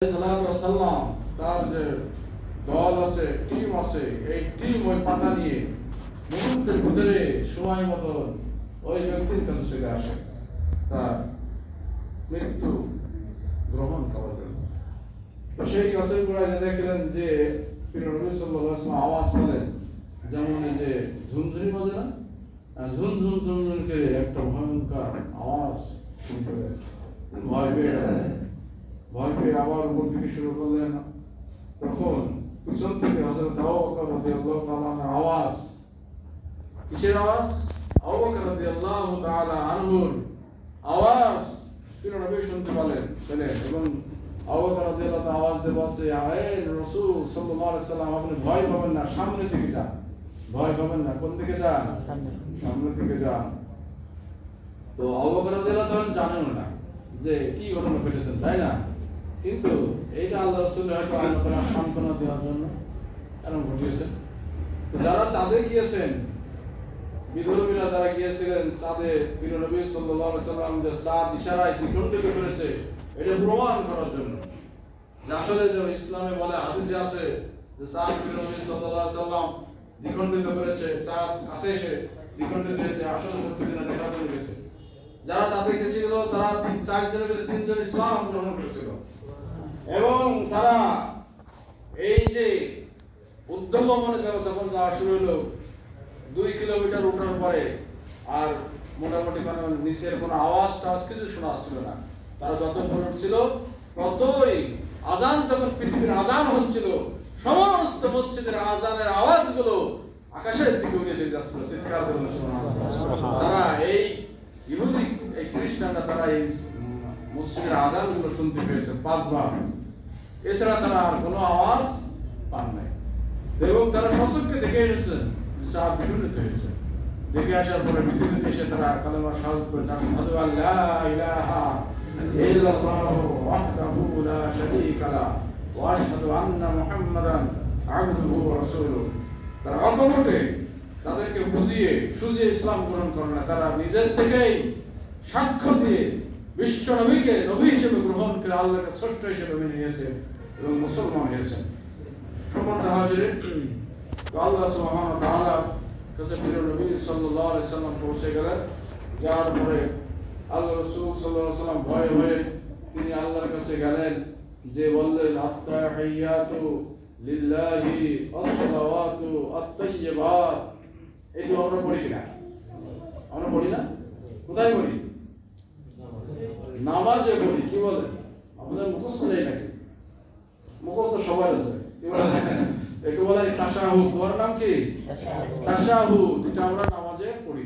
সাল্লাম তার যে দল আছে টিম আছে এই টিম ওই পাতা নিয়ে মুহূর্তের ভিতরে সময় মতন ওই ব্যক্তির কাছে চলে আসে। তার মৃত্যু গ্রহণ করার জন্য। তো সেই গাছের গোড়ায় দেখলেন যে আওয়াজ পেলেন যেমন যে ঝুনঝুনি বাজে না? আহ, ঝুন ঝুন ঝুন ঝুন করে একটা ভয়ঙ্কর আওয়াজ ভয় পেয়ে। ভয় পেয়ে আবার উপর দিকে শুরু করলেন। তখন পিছন থেকে আনহুর আওয়াজ। কিসের আওয়াজ? আনহুর আওয়াজ। প্রিয় নবী শুনতে পেলেন পেলেন এবং আবু বকর রাদিয়াল্লাহু তাআলা আওয়াজ দিয়ে বলছে হে রাসূল সাল্লাল্লাহু আলাইহি সাল্লাম আপনি ভয় পাবেন না সামনে দিকে যান। ভয় পাবেন না কোন দিকে যান? সামনের দিকে যান। তো আবু বকর রাদিয়াল্লাহু তাআলা জানেন না যে কি ঘটনা ঘটেছেন তাই না? কিন্তু এইটা আল্লাহ রসুল সান্ত্বনা দেওয়ার জন্য এরকম ঘটিয়েছেন তো যারা চাঁদে গিয়েছেন বিধর্মীরা যারা গিয়েছিলেন চাঁদে আলাইহি সাল্লাম যে চাঁদ ইশারায় দ্বিখণ্ডিত করেছে, এটা প্রমাণ করার জন্য। আসলে যে ইসলামে বলে, হাদিসে আছে যে চাঁদ প্রিয় নবী সাল্লাল্লাহু আলাইহি সাল্লাম দ্বিখণ্ডিত করেছে, চাঁদ কাছে এসে দ্বিখণ্ডিত হয়েছে আসলে সত্যি গেছে। যারা চাঁদে গেছিল তারা তিন চারজনের তিনজন ইসলাম গ্রহণ করেছিল। এবং তারা এই যে উদ্যমনে যারা যখন যাওয়া শুরু হলো দুই কিলোমিটার ওঠার পরে আর মোটামুটি কোনো নিচের কোনো আওয়াজ টাওয়াজ কিছু শোনা আসছিল না। তারা যত উপরে উঠছিল, ততই আজান যখন পৃথিবীর আজান হচ্ছিল, সমস্ত মসজিদের আজানের আওয়াজগুলো আকাশের দিকে চলে যাচ্ছিল। চিৎকার করে তারা এই ইহুদি এই খ্রিস্টানরা তারা এই মসজিদের আজানগুলো শুনতে পেয়েছে পাঁচবার। এছাড়া তারা আর কোনো আওয়াজ পান নাই। এবং তারা সচক্ষে দেখে এসেছেন যে চাঁদ বিঘটিত হয়েছে। দেখে আসার পরে পৃথিবীতে এসে তারা কালেমা সাহস করেছে, আশহাদু আল্লা ইলাহা তারা অকপটে তাদেরকে বুঝিয়ে সুজিয়ে ইসলাম গ্রহণ করে না। তারা নিজের থেকেই সাক্ষ্য দিয়ে বিশ্ব নবীকে নবী হিসেবে গ্রহণ করে আল্লাহকে শ্রেষ্ঠ হিসেবে মেনে নিয়েছে এবং মুসলমান হয়েছেন। সম্মানিত হাজিরিন, তো আল্লাহ সুবহানাহু ওয়া তাআলা কাছে প্রিয় নবী সাল্লাল্লাহু আলাইহি সাল্লাম পৌঁছে গেলেন। যাওয়ার পরে আল্লাহ রাসূল সাল্লাল্লাহু আলাইহি সাল্লাম ভয়ে ভয়ে তিনি আল্লাহর কাছে গেলেন যে বললেন, আত্তাহিয়াতু লিল্লাহি আসসালাওয়াতু আত-তাইয়্যিবাত। এই আমরা পড়ি কিনা? আমরা পড়ি না? কোথায় পড়ি? নামাজে পড়ি, কি বলে? আমাদের মুখস্থ নেই নাকি? মুখস্থ সবাই আছে। কি বলে? একে বলে তাসাহু তোমার নাম কি? তাসাহু এটা আমরা নামাজে পড়ি।